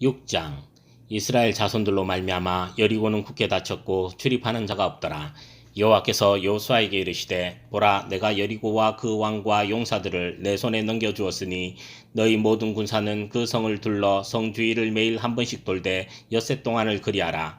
6장 이스라엘 자손들로 말미암아 여리고는 굳게 닫혔고 출입하는 자가 없더라. 여호와께서 여호수아에게 이르시되 보라 내가 여리고와 그 왕과 용사들을 내 손에 넘겨 주었으니 너희 모든 군사는 그 성을 둘러 성 주위를 매일 한 번씩 돌되 엿새 동안을 그리하라.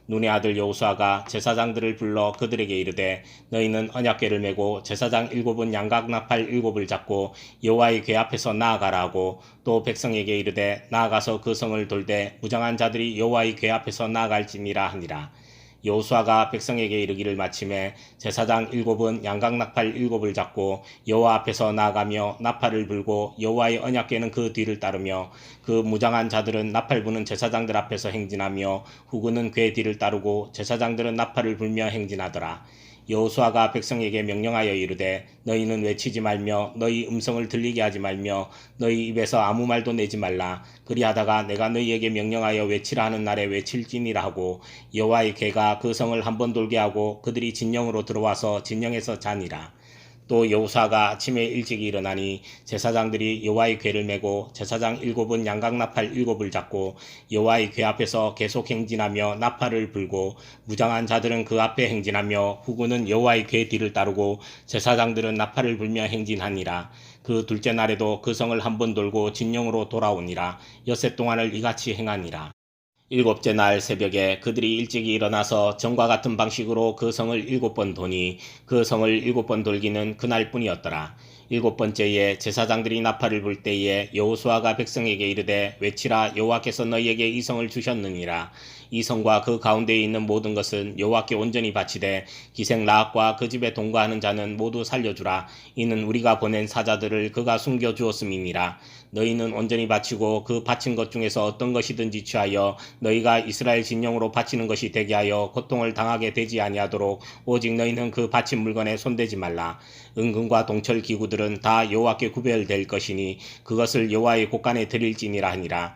눈의 아들 여호수아가 제사장들을 불러 그들에게 이르되 너희는 언약궤를 메고 제사장 일곱은 양각 나팔 일곱을 잡고 여호와의 궤 앞에서 나아가라 하고. 또 백성에게 이르되 나아가서 그 성을 돌되 무장한 자들이 여호와의 궤 앞에서 나아갈지니라 하니라 여호수아가 백성에게 이르기를 마침에 제사장 일곱은 양각 나팔 일곱을 잡고 여호와 앞에서 나아가며 나팔을 불고 여호와의 언약궤는 그 뒤를 따르며 그 무장한 자들은 나팔 부는 제사장들 앞에서 행진하며 후군은 궤 뒤를 따르고 제사장들은 나팔을 불며 행진하더라. 여호수아가 백성에게 명령하여 이르되 너희는 외치지 말며 너희 음성을 들리게 하지 말며 너희 입에서 아무 말도 내지 말라. 그리하다가 내가 너희에게 명령하여 외치라 하는 날에 외칠지니라 하고 여호와의 궤가 그 성을 한 번 돌게 하고 그들이 진영으로 들어와서 진영에서 자니라 또 여호사가 아침에 일찍 일어나니 제사장들이 여호와의 궤를 메고 제사장 일곱은 양각 나팔 일곱을 잡고 여호와의 궤 앞에서 계속 행진하며 나팔을 불고 무장한 자들은 그 앞에 행진하며 후군은 여호와의 궤 뒤를 따르고 제사장들은 나팔을 불며 행진하니라. 그 둘째 날에도 그 성을 한 번 돌고 진영으로 돌아오니라. 엿새 동안을 이같이 행하니라 일곱째 날 새벽에 그들이 일찍 일어나서 전과 같은 방식으로 그 성을 일곱 번 도니 그 성을 일곱 번 돌기는 그날뿐이었더라. 일곱 번째에 제사장들이 나팔을 불 때에 여호수아가 백성에게 이르되 외치라 여호와께서 너희에게 이 성을 주셨느니라. 이 성과 그 가운데에 있는 모든 것은 여호와께 온전히 바치되 기생 라합과 그 집에 동거하는 자는 모두 살려주라. 이는 우리가 보낸 사자들을 그가 숨겨 주었음이니라. 너희는 온전히 바치고 그 바친 것 중에서 어떤 것이든지 취하여 너희가 이스라엘 진영으로 바치는 것이 되게 하여 고통을 당하게 되지 아니하도록 오직 너희는 그 바친 물건에 손대지 말라. 은근과 동철 기구들은 다 여호와께 구별될 것이니 그것을 여호와의 곳간에 드릴지니라 하니라.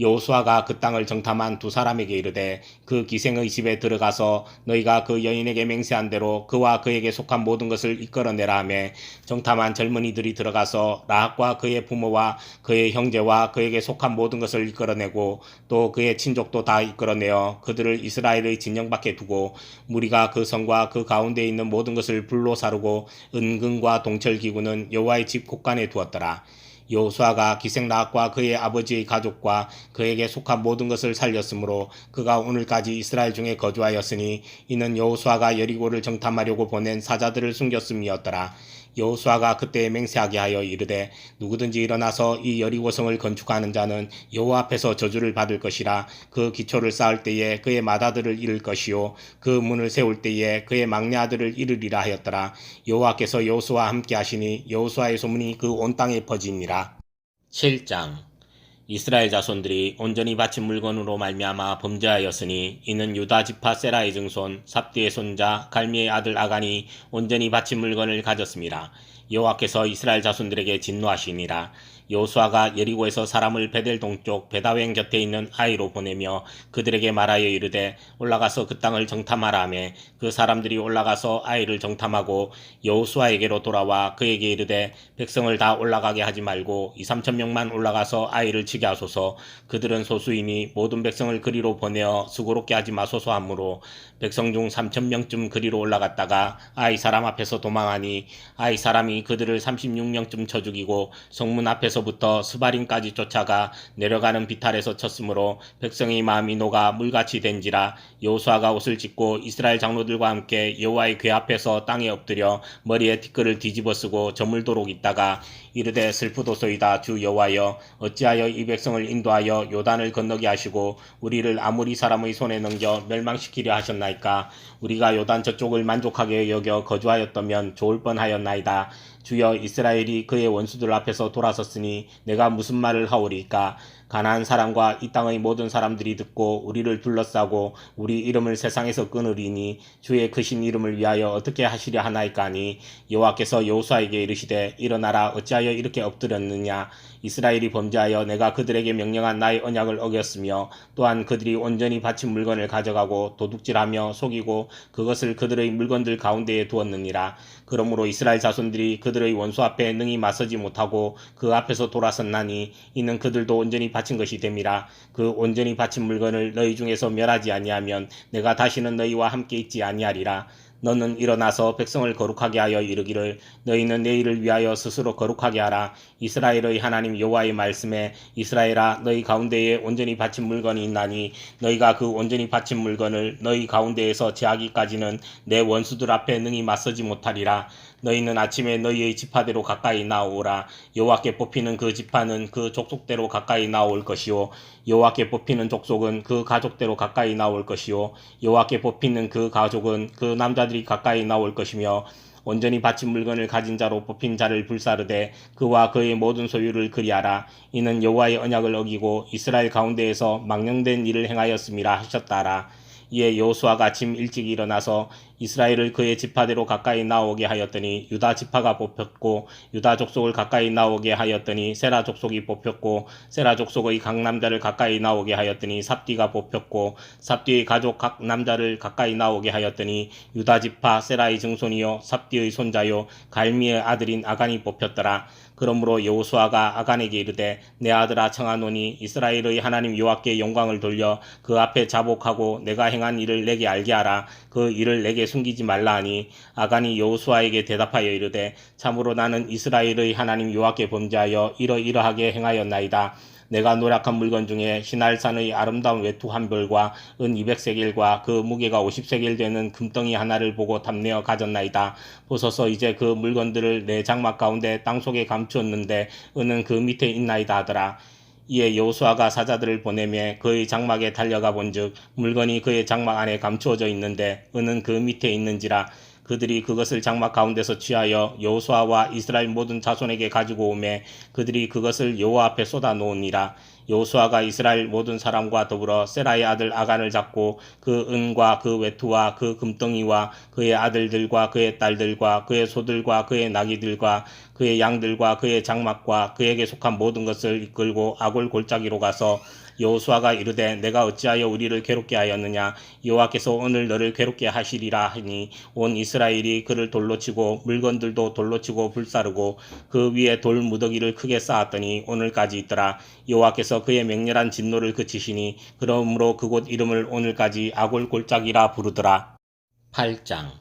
여호수아가 그 땅을 정탐한 두 사람에게 이르되 그 기생의 집에 들어가서 너희가 그 여인에게 맹세한 대로 그와 그에게 속한 모든 것을 이끌어내라 하매 정탐한 젊은이들이 들어가서 라합과 그의 부모와 그의 형제와 그에게 속한 모든 것을 이끌어내고 또 그의 친족도 다 이끌어내어 그들을 이스라엘의 진영 밖에 두고 무리가 그 성과 그 가운데 있는 모든 것을 불로 사르고 은근과 동철 기구는 여호와의 집 곳간에 두었더라. 여호수아가 기생 라합과 그의 아버지의 가족과 그에게 속한 모든 것을 살렸으므로 그가 오늘까지 이스라엘 중에 거주하였으니 이는 여호수아가 여리고를 정탐하려고 보낸 사자들을 숨겼음이었더라. 여호수아가 그때 맹세하게 하여 이르되 누구든지 일어나서 이 여리고성을 건축하는 자는 여호와 앞에서 저주를 받을 것이라. 그 기초를 쌓을 때에 그의 맏아들을 잃을 것이요 그 문을 세울 때에 그의 막내 아들을 잃으리라 하였더라. 여호와께서 여호수아와 함께 하시니 여호수아의 소문이 그 온 땅에 퍼지니라. 7장 이스라엘 자손들이 온전히 바친 물건으로 말미암아 범죄하였으니 이는 유다 지파 세라의 증손 삽디의 손자 갈미의 아들 아간이 온전히 바친 물건을 가졌습니다. 여호와께서 이스라엘 자손들에게 진노하시니라. 여호수아가 여리고에서 사람을 베델 동쪽 베다웬 곁에 있는 아이로 보내며 그들에게 말하여 이르되 올라가서 그 땅을 정탐하라 하매. 그 사람들이 올라가서 아이를 정탐하고 여호수아에게로 돌아와 그에게 이르되 백성을 다 올라가게 하지 말고 이 삼천 명만 올라가서 아이를 치게 하소서. 그들은 소수이니 모든 백성을 그리로 보내어 수고롭게 하지 마소서 하므로 백성 중 삼천 명쯤 그리로 올라갔다가 아이 사람 앞에서 도망하니 아이 사람이 그들을 삼십육 명쯤 쳐 죽이고 성문 앞에서 에서부터 스바림까지 쫓아가 내려가는 비탈에서 쳤으므로 백성의 마음이 녹아 물같이 된지라 여호수아가 옷을 찢고 이스라엘 장로들과 함께 여호와의 궤 앞에서 땅에 엎드려 머리에 티끌을 뒤집어 쓰고 저물도록 있다가 이르되 슬프도소이다 주 여호와여. 어찌하여 이 백성을 인도하여 요단을 건너게 하시고 우리를 아무리 사람의 손에 넘겨 멸망시키려 하셨나이까? 우리가 요단 저쪽을 만족하게 여겨 거주하였다면 좋을 뻔하였나이다 주여 이스라엘이 그의 원수들 앞에서 돌아섰으니 내가 무슨 말을 하오리까? 가나안 사람과 이 땅의 모든 사람들이 듣고 우리를 둘러싸고 우리 이름을 세상에서 끊으리니 주의 크신 이름을 위하여 어떻게 하시려 하나이까니? 여호와께서 여호수아에게 이르시되 일어나라. 어찌하여 이렇게 엎드렸느냐 이스라엘이 범죄하여 내가 그들에게 명령한 나의 언약을 어겼으며 또한 그들이 온전히 바친 물건을 가져가고 도둑질하며 속이고 그것을 그들의 물건들 가운데에 두었느니라. 그러므로 이스라엘 자손들이 그들의 원수 앞에 능히 맞서지 못하고 그 앞에서 돌아섰나니 이는 그들도 온전히 바친 것이 됨이라. 그 온전히 바친 물건을 너희 중에서 멸하지 아니하면 내가 다시는 너희와 함께 있지 아니하리라 너는 일어나서 백성을 거룩하게 하여 이르기를 너희는 내일을 위하여 스스로 거룩하게 하라. 이스라엘의 하나님 여호와의 말씀에 이스라엘아 너희 가운데에 온전히 바친 물건이 있나니 너희가 그 온전히 바친 물건을 너희 가운데에서 제하기까지는 내 원수들 앞에 능히 맞서지 못하리라 너희는 아침에 너희의 지파대로 가까이 나오라. 여호와께 뽑히는 그 지파는 그 족속대로 가까이 나올 것이요. 여호와께 뽑히는 족속은 그 가족대로 가까이 나올 것이요. 여호와께 뽑히는 그 가족은 그 남자들이 가까이 나올 것이며 온전히 바친 물건을 가진 자로 뽑힌 자를 불사르되 그와 그의 모든 소유를 그리하라. 이는 여호와의 언약을 어기고 이스라엘 가운데에서 망령된 일을 행하였음이라 하셨다라 이에 여호수아가 아침 일찍 일어나서 이스라엘을 그의 지파대로 가까이 나오게 하였더니 유다 지파가 뽑혔고 유다 족속을 가까이 나오게 하였더니 세라 족속이 뽑혔고 세라 족속의 각 남자를 가까이 나오게 하였더니 삽디가 뽑혔고 삽디의 가족 각 남자를 가까이 나오게 하였더니 유다 지파 세라의 증손이요 삽디의 손자요 갈미의 아들인 아간이 뽑혔더라 그러므로 여호수아가 아간에게 이르되 내 아들아 청하노니 이스라엘의 하나님 여호와께 영광을 돌려 그 앞에 자복하고 내가 행한 일을 내게 알게 하라. 그 일을 내게 숨기지 말라 하니. 아간이 여호수아에게 대답하여 이르되 참으로 나는 이스라엘의 하나님 여호와께 범죄하여 이러이러하게 행하였나이다 내가 노력한 물건 중에 신할산의 아름다운 외투 한 벌과 은 200세겔과 그 무게가 50세겔 되는 금덩이 하나를 보고 탐내어 가졌나이다. 보소서 이제 그 물건들을 내 장막 가운데 땅속에 감추었는데 은은 그 밑에 있나이다 하더라. 이에 여호수아가 사자들을 보내매 그의 장막에 달려가 본즉 물건이 그의 장막 안에 감추어져 있는데 은은 그 밑에 있는지라 그들이 그것을 장막 가운데서 취하여 여호수아와 이스라엘 모든 자손에게 가지고 오매 그들이 그것을 여호와 앞에 쏟아 놓으니라. 여호수아가 이스라엘 모든 사람과 더불어 세라의 아들 아간을 잡고 그 은과 그 외투와 그 금덩이와 그의 아들들과 그의 딸들과 그의 소들과 그의 나귀들과 그의 양들과 그의 장막과 그에게 속한 모든 것을 이끌고 아골 골짜기로 가서 여호수아가 이르되 내가 어찌하여 우리를 괴롭게 하였느냐? 여호와께서 오늘 너를 괴롭게 하시리라 하니 온 이스라엘이 그를 돌로 치고 물건들도 돌로 치고 불사르고 그 위에 돌 무더기를 크게 쌓았더니 오늘까지 있더라. 여호와께서 그의 맹렬한 진노를 그치시니 그러므로 그곳 이름을 오늘까지 아골 골짜기라 부르더라. 8장.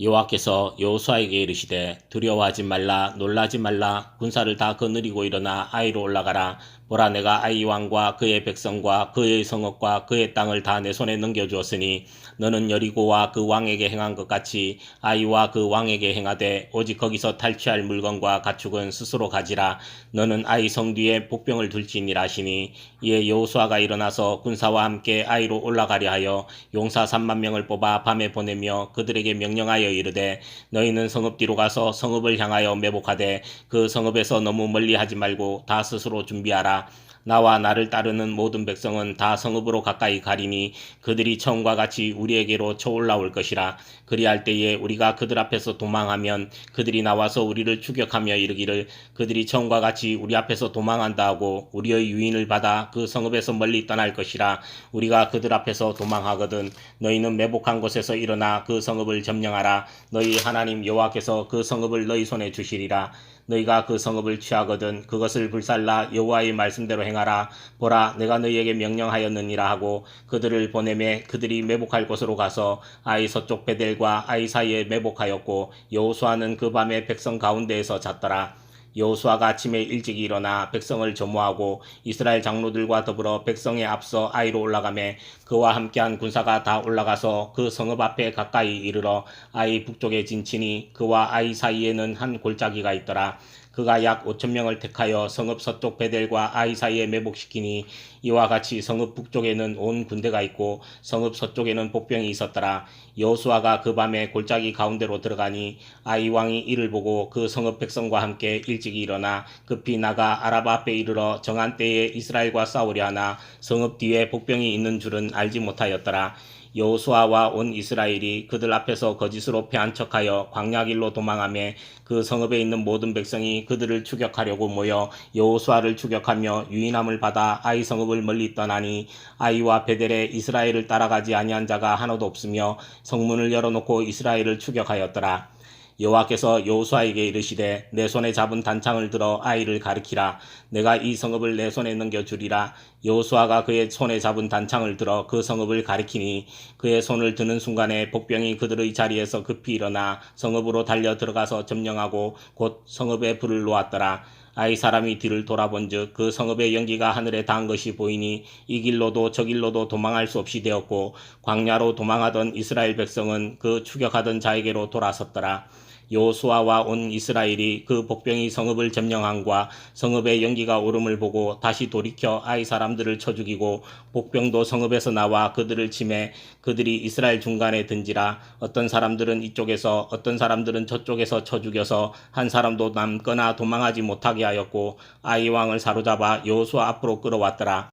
여호와께서 여호수아에게 이르시되 두려워하지 말라 놀라지 말라. 군사를 다 거느리고 일어나 아이로 올라가라 보라 내가 아이 왕과 그의 백성과 그의 성읍과 그의 땅을 다 내 손에 넘겨주었으니 너는 여리고와 그 왕에게 행한 것 같이 아이와 그 왕에게 행하되 오직 거기서 탈취할 물건과 가축은 스스로 가지라. 너는 아이 성 뒤에 복병을 둘지니라 하시니 이에 여호수아가 일어나서 군사와 함께 아이로 올라가려 하여 용사 3만 명을 뽑아 밤에 보내며 그들에게 명령하여 이르되 너희는 성읍 뒤로 가서 성읍을 향하여 매복하되 그 성읍에서 너무 멀리 하지 말고 다 스스로 준비하라 나와 나를 따르는 모든 백성은 다 성읍으로 가까이 가리니 그들이 처음과 같이 우리에게로 쳐올라올 것이라. 그리할 때에 우리가 그들 앞에서 도망하면 그들이 나와서 우리를 추격하며 이르기를 그들이 처음과 같이 우리 앞에서 도망한다 하고 우리의 유인을 받아 그 성읍에서 멀리 떠날 것이라. 우리가 그들 앞에서 도망하거든 너희는 매복한 곳에서 일어나 그 성읍을 점령하라. 너희 하나님 여호와께서 그 성읍을 너희 손에 주시리라 너희가 그 성읍을 취하거든 그것을 불살라 여호와의 말씀대로 행하라. 보라 내가 너희에게 명령하였느니라 하고 그들을 보내매 그들이 매복할 곳으로 가서 아이 서쪽 베델과 아이 사이에 매복하였고 여호수아는 그 밤에 백성 가운데에서 잤더라 여호수아가 아침에 일찍 일어나 백성을 점호하고 이스라엘 장로들과 더불어 백성에 앞서 아이로 올라가매 그와 함께한 군사가 다 올라가서 그 성읍 앞에 가까이 이르러 아이 북쪽에 진치니 그와 아이 사이에는 한 골짜기가 있더라. 그가 약 5천 명을 택하여 성읍 서쪽 베델과 아이 사이에 매복시키니 이와 같이 성읍 북쪽에는 온 군대가 있고 성읍 서쪽에는 복병이 있었더라. 여호수아가 그 밤에 골짜기 가운데로 들어가니 아이 왕이 이를 보고 그 성읍 백성과 함께 일찍 일어나 급히 나가 아라바 앞에 이르러 정한 때에 이스라엘과 싸우려 하나 성읍 뒤에 복병이 있는 줄은 알지 못하였더라. 여호수아와 온 이스라엘이 그들 앞에서 거짓으로 패한 척하여 광야 길로 도망하며 그 성읍에 있는 모든 백성이 그들을 추격하려고 모여 여호수아를 추격하며 유인함을 받아 아이 성읍을 멀리 떠나니 아이와 베델에 이스라엘을 따라가지 아니한 자가 하나도 없으며 성문을 열어놓고 이스라엘을 추격하였더라. 여호와께서 여호수아에게 이르시되 내 손에 잡은 단창을 들어 아이를 가리키라. 내가 이 성읍을 내 손에 넘겨 주리라. 여호수아가 그의 손에 잡은 단창을 들어 그 성읍을 가리키니 그의 손을 드는 순간에 복병이 그들의 자리에서 급히 일어나 성읍으로 달려 들어가서 점령하고 곧 성읍에 불을 놓았더라. 아이 사람이 뒤를 돌아본즉 그 성읍의 연기가 하늘에 닿은 것이 보이니 이 길로도 저 길로도 도망할 수 없이 되었고 광야로 도망하던 이스라엘 백성은 그 추격하던 자에게로 돌아섰더라. 여호수아와 온 이스라엘이 그 복병이 성읍을 점령함과 성읍의 연기가 오름을 보고 다시 돌이켜 아이 사람들을 쳐 죽이고 복병도 성읍에서 나와 그들을 치매 그들이 이스라엘 중간에 든지라 어떤 사람들은 이쪽에서 어떤 사람들은 저쪽에서 쳐 죽여서 한 사람도 남거나 도망하지 못하게 하였고 아이 왕을 사로잡아 여호수아 앞으로 끌어왔더라.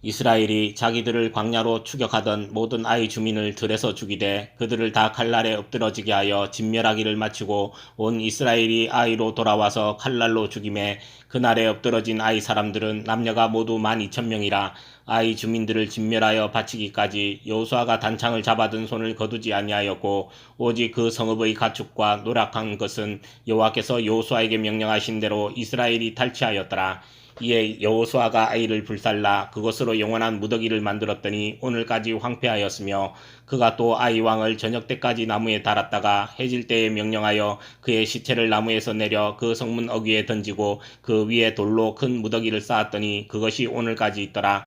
이스라엘이 자기들을 광야로 추격하던 모든 아이 주민을 들에서 죽이되 그들을 다 칼날에 엎드러지게 하여 진멸하기를 마치고 온 이스라엘이 아이로 돌아와서 칼날로 죽임에 그날에 엎드러진 아이 사람들은 남녀가 모두 만 이천 명이라 아이 주민들을 진멸하여 바치기까지 여호수아가 단창을 잡아든 손을 거두지 아니하였고 오직 그 성읍의 가축과 노력한 것은 여호와께서 여호수아에게 명령하신 대로 이스라엘이 탈취하였더라. 이에 여호수아가 아이를 불살라 그것으로 영원한 무더기를 만들었더니 오늘까지 황폐하였으며 그가 또 아이 왕을 저녁 때까지 나무에 달았다가 해질 때에 명령하여 그의 시체를 나무에서 내려 그 성문 어귀에 던지고 그 위에 돌로 큰 무더기를 쌓았더니 그것이 오늘까지 있더라.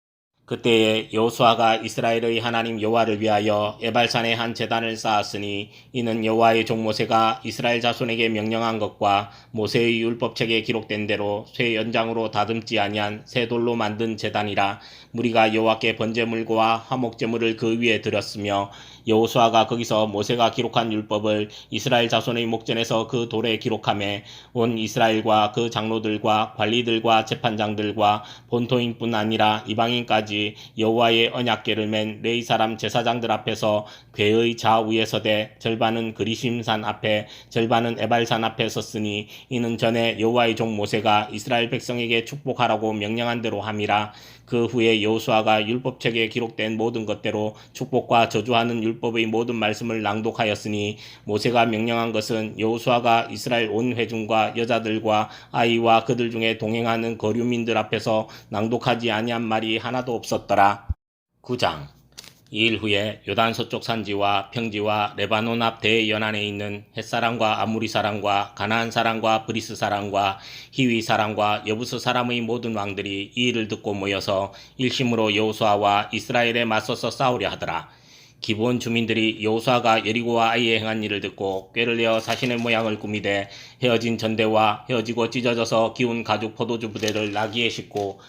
그때에 여호수아가 이스라엘의 하나님 여호와를 위하여 에발산에 한 제단을 쌓았으니 이는 여호와의 종 모세가 이스라엘 자손에게 명령한 것과 모세의 율법책에 기록된 대로 쇠 연장으로 다듬지 아니한 새 돌로 만든 제단이라 무리가 여호와께 번제물과 화목제물을 그 위에 드렸으며 여호수아가 거기서 모세가 기록한 율법을 이스라엘 자손의 목전에서 그 돌에 기록함에 온 이스라엘과 그 장로들과 관리들과 재판장들과 본토인뿐 아니라 이방인까지 여호와의 언약궤를 맨 레이 사람 제사장들 앞에서 궤의 좌우에 서되 절반은 그리심산 앞에 절반은 에발산 앞에 섰으니 이는 전에 여호와의 종 모세가 이스라엘 백성에게 축복하라고 명령한 대로 함이라 그 후에 여호수아가 율법책에 기록된 모든 것대로 축복과 저주하는 율법의 모든 말씀을 낭독하였으니 모세가 명령한 것은 여호수아가 이스라엘 온 회중과 여자들과 아이와 그들 중에 동행하는 거류민들 앞에서 낭독하지 아니한 말이 하나도 없었더라. 9장 이 일 후에 요단 서쪽 산지와 평지와 레바논 앞 대연안에 있는 햇사람과 아무리 사람과 가나안 사람과 브리스 사람과 히위 사람과 여부스 사람의 모든 왕들이 이 일을 듣고 모여서 일심으로 여호수아와 이스라엘에 맞서서 싸우려 하더라. 기본 주민들이 여호수아가 여리고와 아이에 행한 일을 듣고 꾀를 내어 자신의 모양을 꾸미되 헤어진 전대와 헤어지고 찢어져서 기운 가죽 포도주 부대를 나귀에 싣고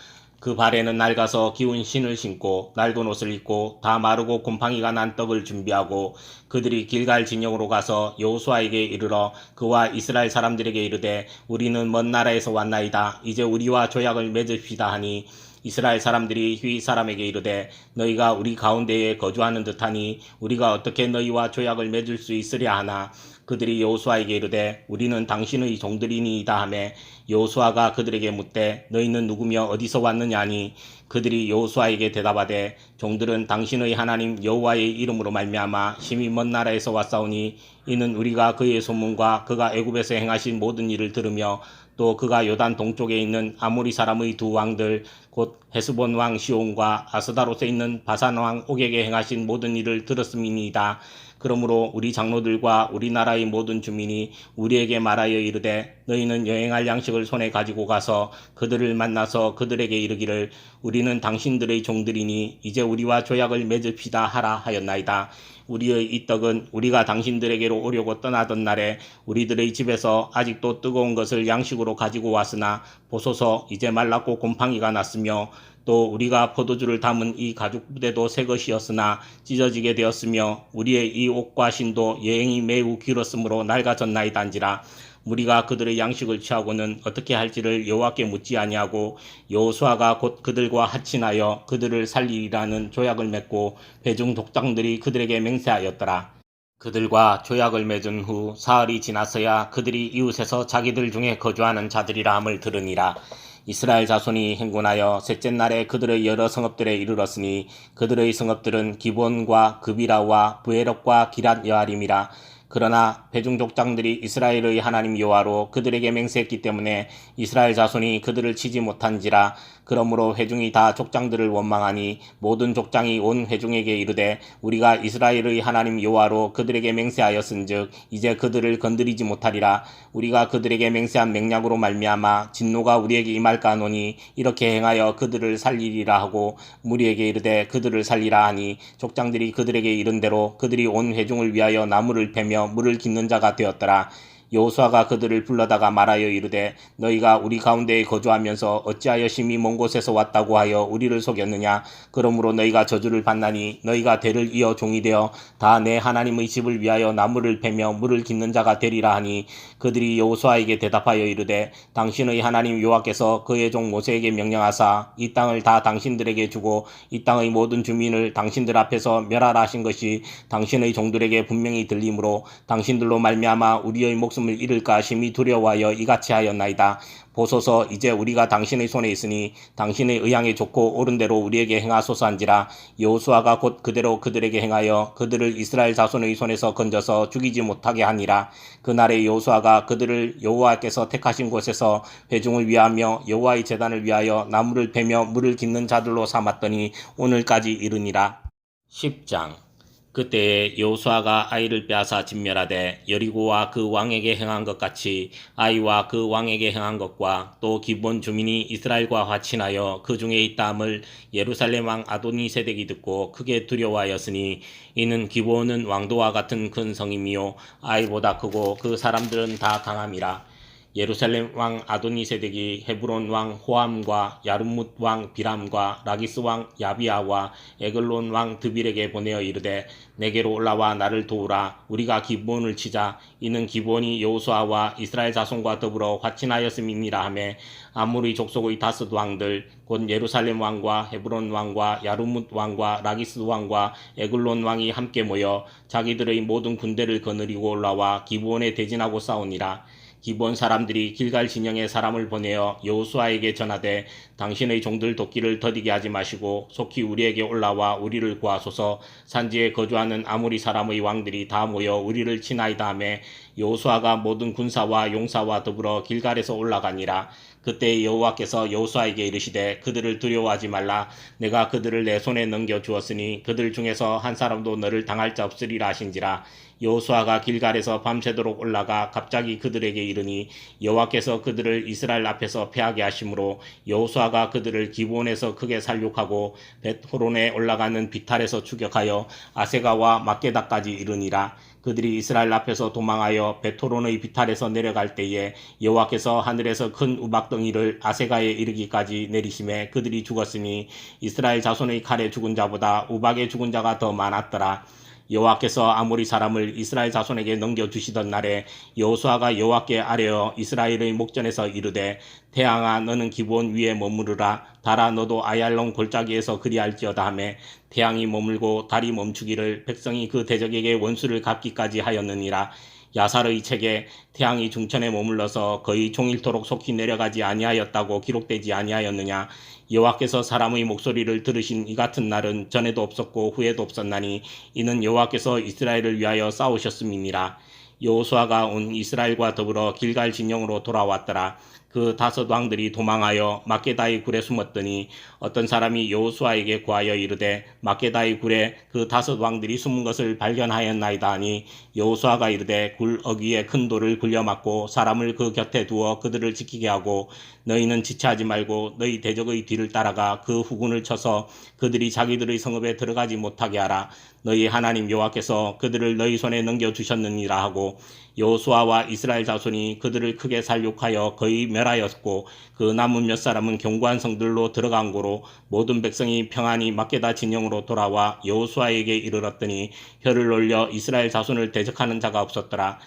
그 발에는 낡아서 기운 신을 신고 낡은 옷을 입고 다 마르고 곰팡이가 난 떡을 준비하고 그들이 길갈 진영으로 가서 여호수아에게 이르러 그와 이스라엘 사람들에게 이르되 우리는 먼 나라에서 왔나이다. 이제 우리와 조약을 맺읍시다 하니 이스라엘 사람들이 휘 사람에게 이르되 너희가 우리 가운데에 거주하는 듯하니 우리가 어떻게 너희와 조약을 맺을 수 있으랴 하나. 그들이 여호수아에게 이르되 우리는 당신의 종들이니이다 하매 여호수아가 그들에게 묻되 너희는 누구며 어디서 왔느냐 하니 그들이 여호수아에게 대답하되 종들은 당신의 하나님 여호와의 이름으로 말미암아 심히 먼 나라에서 왔사오니 이는 우리가 그의 소문과 그가 애굽에서 행하신 모든 일을 들으며 또 그가 요단 동쪽에 있는 아모리 사람의 두 왕들 곧 헤스본 왕 시온과 아스다롯에 있는 바산 왕 옥에게 행하신 모든 일을 들었음이니이다. 그러므로 우리 장로들과 우리나라의 모든 주민이 우리에게 말하여 이르되 너희는 여행할 양식을 손에 가지고 가서 그들을 만나서 그들에게 이르기를 우리는 당신들의 종들이니 이제 우리와 조약을 맺읍시다 하라 하였나이다. 우리의 이 떡은 우리가 당신들에게로 오려고 떠나던 날에 우리들의 집에서 아직도 뜨거운 것을 양식으로 가지고 왔으나 보소서 이제 말랐고 곰팡이가 났으며 또 우리가 포도주를 담은 이 가죽 부대도 새 것이었으나 찢어지게 되었으며 우리의 이 옷과 신도 여행이 매우 길었으므로 낡아졌나이단지라 무리가 그들의 양식을 취하고는 어떻게 할지를 여호와께 묻지 아니하고 여호수아가 곧 그들과 합친하여 그들을 살리라는 조약을 맺고 회중 독장들이 그들에게 맹세하였더라. 그들과 조약을 맺은 후 사흘이 지났어야 그들이 이웃에서 자기들 중에 거주하는 자들이라 함을 들으니라. 이스라엘 자손이 행군하여 셋째 날에 그들의 여러 성읍들에 이르렀으니 그들의 성읍들은 기본과 그비라와 부에럭과 기랏 여아림이라. 그러나 배중 족장들이 이스라엘의 하나님 여호와로 그들에게 맹세했기 때문에 이스라엘 자손이 그들을 치지 못한지라 그러므로 회중이 다 족장들을 원망하니 모든 족장이 온 회중에게 이르되 우리가 이스라엘의 하나님 여호와로 그들에게 맹세하였은즉 이제 그들을 건드리지 못하리라. 우리가 그들에게 맹세한 맹약으로 말미암아 진노가 우리에게 임할까 하노니 이렇게 행하여 그들을 살리리라 하고 무리에게 이르되 그들을 살리라 하니 족장들이 그들에게 이른 대로 그들이 온 회중을 위하여 나무를 패며 물을 깃는 자가 되었더라 여호수아가 그들을 불러다가 말하여 이르되 너희가 우리 가운데에 거주하면서 어찌하여 심히 먼 곳에서 왔다고 하여 우리를 속였느냐? 그러므로 너희가 저주를 받나니 너희가 대를 이어 종이 되어 다 내 하나님의 집을 위하여 나무를 패며 물을 깃는 자가 되리라 하니 그들이 여호수아에게 대답하여 이르되 당신의 하나님 여호와께서 그의 종 모세에게 명령하사 이 땅을 다 당신들에게 주고 이 땅의 모든 주민을 당신들 앞에서 멸하라 하신 것이 당신의 종들에게 분명히 들리므로 당신들로 말미암아 우리의 목숨 목숨을 잃을까 심히 두려워하여 이같이 하였나이다. 보소서 이제 우리가 당신의 손에 있으니 당신의 의향에 좋고 옳은 대로 우리에게 행하소서한지라. 여호수아가 곧 그대로 그들에게 행하여 그들을 이스라엘 자손의 손에서 건져서 죽이지 못하게 하니라. 그날에 여호수아가 그들을 여호와께서 택하신 곳에서 회중을 위하며 여호와의 재단을 위하여 나무를 베며 물을 깃는 자들로 삼았더니 오늘까지 이르니라. 10장 그때에 여호수아가 아이를 빼앗아 진멸하되 여리고와 그 왕에게 행한 것 같이 아이와 그 왕에게 행한 것과 또 기본 주민이 이스라엘과 화친하여 그 중에 있다함을 예루살렘 왕 아도니 세덱이 듣고 크게 두려워하였으니 이는 기본은 왕도와 같은 큰 성임이요 아이보다 크고 그 사람들은 다 강함이라 예루살렘 왕 아도니세덱이 헤브론 왕 호암과 야르뭇 왕 비람과 라기스 왕 야비아와 에글론 왕 드빌에게 보내어 이르되 내게로 올라와 나를 도우라. 우리가 기본을 치자. 이는 기본이 여호수아와 이스라엘 자손과 더불어 화친하였음이니라 하매 아무리 족속의 다섯 왕들 곧 예루살렘 왕과 헤브론 왕과 야르뭇 왕과 라기스 왕과 에글론 왕이 함께 모여 자기들의 모든 군대를 거느리고 올라와 기본에 대진하고 싸우니라 기본 사람들이 길갈 진영에 사람을 보내어 여호수아에게 전하되 당신의 종들 돕기를 더디게 하지 마시고 속히 우리에게 올라와 우리를 구하소서. 산지에 거주하는 아무리 사람의 왕들이 다 모여 우리를 치나이다 하매 여호수아가 모든 군사와 용사와 더불어 길갈에서 올라가니라. 그때 여호와께서 여호수아에게 이르시되 그들을 두려워하지 말라. 내가 그들을 내 손에 넘겨 주었으니 그들 중에서 한 사람도 너를 당할 자 없으리라 하신지라 여호수아가 길갈에서 밤새도록 올라가 갑자기 그들에게 이르니 여호와께서 그들을 이스라엘 앞에서 패하게 하심으로 여호수아가 그들을 기본에서 크게 살육하고 벳호론에 올라가는 비탈에서 추격하여 아세가와 막게다까지 이르니라 그들이 이스라엘 앞에서 도망하여 베토론의 비탈에서 내려갈 때에 여호와께서 하늘에서 큰 우박덩이를 아세가에 이르기까지 내리심에 그들이 죽었으니 이스라엘 자손의 칼에 죽은 자보다 우박에 죽은 자가 더 많았더라. 여호와께서 아무리 사람을 이스라엘 자손에게 넘겨 주시던 날에 여호수아가 여호와께 아뢰어 이스라엘의 목전에서 이르되 태양아 너는 기본 위에 머무르라. 달아 너도 아얄론 골짜기에서 그리할지어다 하매 태양이 머물고 달이 멈추기를 백성이 그 대적에게 원수를 갚기까지 하였느니라 야살의 책에 태양이 중천에 머물러서 거의 종일토록 속히 내려가지 아니하였다고 기록되지 아니하였느냐. 여호와께서 사람의 목소리를 들으신 이 같은 날은 전에도 없었고 후에도 없었나니 이는 여호와께서 이스라엘을 위하여 싸우셨음이니라. 여호수아가 온 이스라엘과 더불어 길갈 진영으로 돌아왔더라 그 다섯 왕들이 도망하여 마케다의 굴에 숨었더니 어떤 사람이 여호수아에게 구하여 이르되 마케다의 굴에 그 다섯 왕들이 숨은 것을 발견하였나이다. 하니 여호수아가 이르되 굴 어귀에 큰 돌을 굴려 막고 사람을 그 곁에 두어 그들을 지키게 하고 너희는 지체하지 말고 너희 대적의 뒤를 따라가 그 후군을 쳐서 그들이 자기들의 성읍에 들어가지 못하게 하라. 너희 하나님 여호와께서 그들을 너희 손에 넘겨 주셨느니라 하고 여호수아와 이스라엘 자손이 그들을 크게 살육하여 거의 멸하였고 그 남은 몇 사람은 견고한 성들로 들어간 고로 모든 백성이 평안히 막게다 진영으로 돌아와 여호수아에게 이르렀더니 혀를 올려 이스라엘 자손을 대적하는 자가 없었더라.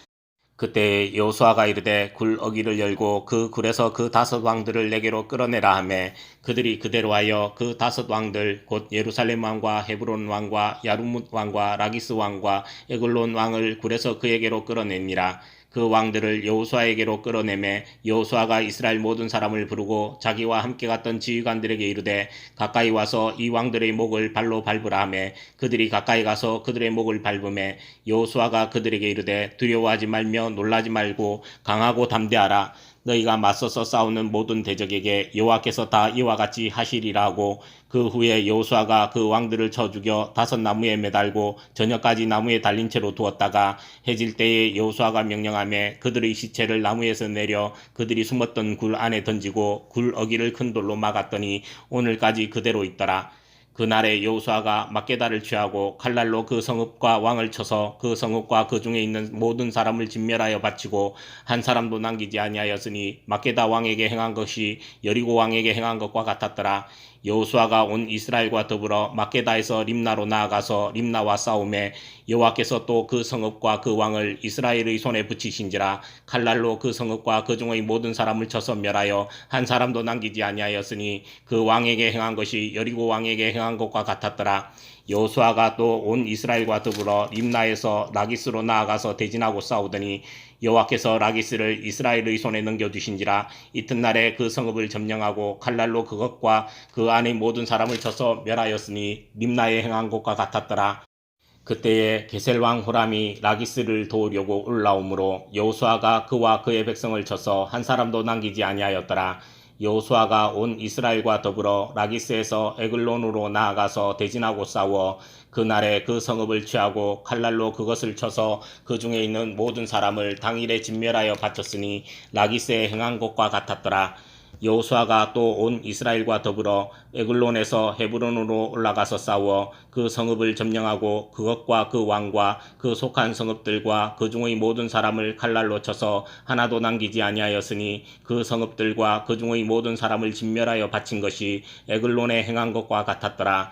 그때 여호수아가 이르되 굴 어기를 열고 그 굴에서 그 다섯 왕들을 내게로 끌어내라 하매 그들이 그대로 하여 그 다섯 왕들 곧 예루살렘 왕과 헤브론 왕과 야루뭇 왕과 라기스 왕과 에글론 왕을 굴에서 그에게로 끌어내니라 그 왕들을 여호수아에게로 끌어내매 여호수아가 이스라엘 모든 사람을 부르고 자기와 함께 갔던 지휘관들에게 이르되 가까이 와서 이 왕들의 목을 발로 밟으라 하매 그들이 가까이 가서 그들의 목을 밟음에 여호수아가 그들에게 이르되 두려워하지 말며 놀라지 말고 강하고 담대하라 너희가 맞서서 싸우는 모든 대적에게 여호와께서 다 이와 같이 하시리라 하고 그 후에 여호수아가 그 왕들을 쳐 죽여 다섯 나무에 매달고 저녁까지 나무에 달린 채로 두었다가 해질 때에 여호수아가 명령하며 그들의 시체를 나무에서 내려 그들이 숨었던 굴 안에 던지고 굴 어기를 큰 돌로 막았더니 오늘까지 그대로 있더라. 그날에 여호수아가 막게다를 취하고 칼날로 그 성읍과 왕을 쳐서 그 성읍과 그 중에 있는 모든 사람을 진멸하여 바치고 한 사람도 남기지 아니하였으니 막게다 왕에게 행한 것이 여리고 왕에게 행한 것과 같았더라. 여호수아가 온 이스라엘과 더불어 막게다에서 림나로 나아가서 림나와 싸움에 여호와께서 또 그 성읍과 그 왕을 이스라엘의 손에 붙이신지라 칼날로 그 성읍과 그 중의 모든 사람을 쳐서 멸하여 한 사람도 남기지 아니하였으니 그 왕에게 행한 것이 여리고 왕에게 행한 것과 같았더라. 여호수아가 또 온 이스라엘과 더불어 림나에서 라기스로 나아가서 대진하고 싸우더니 여호와께서 라기스를 이스라엘의 손에 넘겨주신지라 이튿날에 그 성읍을 점령하고 칼날로 그것과 그 안의 모든 사람을 쳐서 멸하였으니 림나에 행한 것과 같았더라. 그때에 게셀 왕 호람이 라기스를 도우려고 올라오므로 여호수아가 그와 그의 백성을 쳐서 한 사람도 남기지 아니하였더라. 여호수아가 온 이스라엘과 더불어 라기스에서 에글론으로 나아가서 대진하고 싸워 그날에 그 성읍을 취하고 칼날로 그것을 쳐서 그 중에 있는 모든 사람을 당일에 진멸하여 바쳤으니 라기스에 행한 것과 같았더라. 여호수아가 또 온 이스라엘과 더불어 에글론에서 헤브론으로 올라가서 싸워 그 성읍을 점령하고 그것과 그 왕과 그 속한 성읍들과 그 중의 모든 사람을 칼날로 쳐서 하나도 남기지 아니하였으니 그 성읍들과 그 중의 모든 사람을 진멸하여 바친 것이 에글론에 행한 것과 같았더라.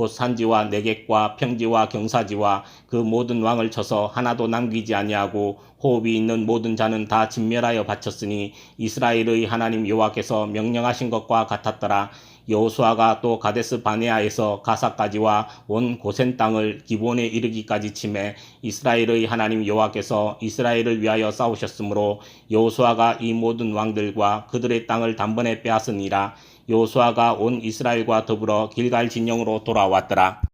곧 산지와 내객과 평지와 경사지와 그 모든 왕을 쳐서 하나도 남기지 아니하고 호흡이 있는 모든 자는 다 진멸하여 바쳤으니 이스라엘의 하나님 여호와께서 명령하신 것과 같았더라. 여호수아가 또 가데스 바네아에서 가사까지와 온 고센 땅을 기본에 이르기까지 침해 이스라엘의 하나님 여호와께서 이스라엘을 위하여 싸우셨으므로 여호수아가 이 모든 왕들과 그들의 땅을 단번에 빼앗으니라 여호수아가 온 이스라엘과 더불어 길갈 진영으로 돌아왔더라.